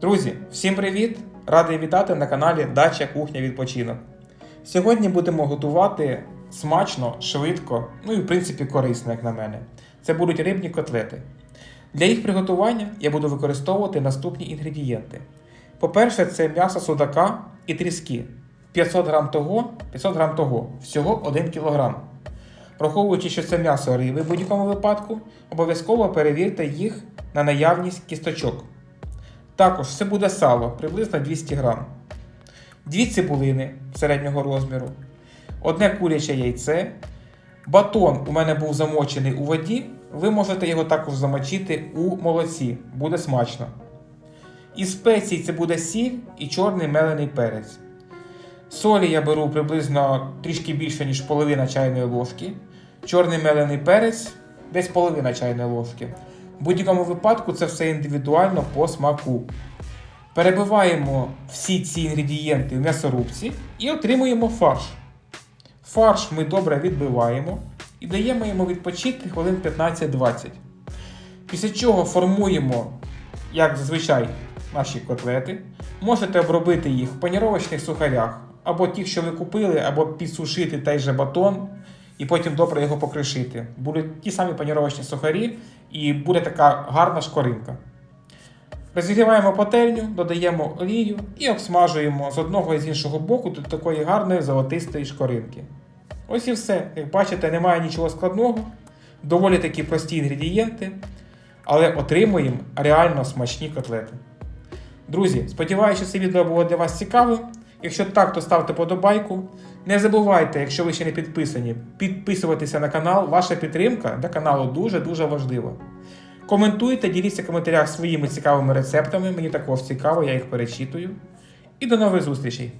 Друзі, всім привіт! Радий вітати на каналі Дача Кухня Відпочинок. Сьогодні будемо готувати смачно, швидко, ну і в принципі корисно, як на мене. Це будуть рибні котлети. Для їх приготування я буду використовувати наступні інгредієнти. По-перше, це м'ясо судака і тріски. 500 грам того, 500 грам того, всього 1 кг. Враховуючи, що це м'ясо риби в будь-якому випадку, обов'язково перевірте їх на наявність кісточок. Також це буде сало приблизно 200 грам, дві цибулини середнього розміру, одне куряче яйце. Батон у мене був замочений у воді. Ви можете його також замочити у молоці, буде смачно. Із спецій це буде сіль і чорний мелений перець. Солі я беру приблизно трішки більше, ніж половина чайної ложки. Чорний мелений перець десь половина чайної ложки. В будь-якому випадку це все індивідуально по смаку. Перебиваємо всі ці інгредієнти в м'ясорубці і отримуємо фарш. Фарш ми добре відбиваємо і даємо йому відпочити хвилин 15-20. Після чого формуємо, як зазвичай, наші котлети. Можете обробити їх в паніровочних сухарях, або ті, що ви купили, або підсушити той же батон і потім добре його покришити. Будуть ті самі паніровочні сухарі, і буде така гарна шкоринка. Розігріваємо пательню, додаємо олію і обсмажуємо з одного і з іншого боку до такої гарної золотистої шкоринки. Ось і все. Як бачите, немає нічого складного, доволі такі прості інгредієнти, але отримуємо реально смачні котлети. Друзі, сподіваюся, що це відео було для вас цікавим. Якщо так, то ставте подобайку. Не забувайте, якщо ви ще не підписані, підписуватися на канал. Ваша підтримка для каналу дуже-дуже важлива. Коментуйте, діліться в коментарях своїми цікавими рецептами. Мені також цікаво, я їх перечитую. І до нових зустрічей!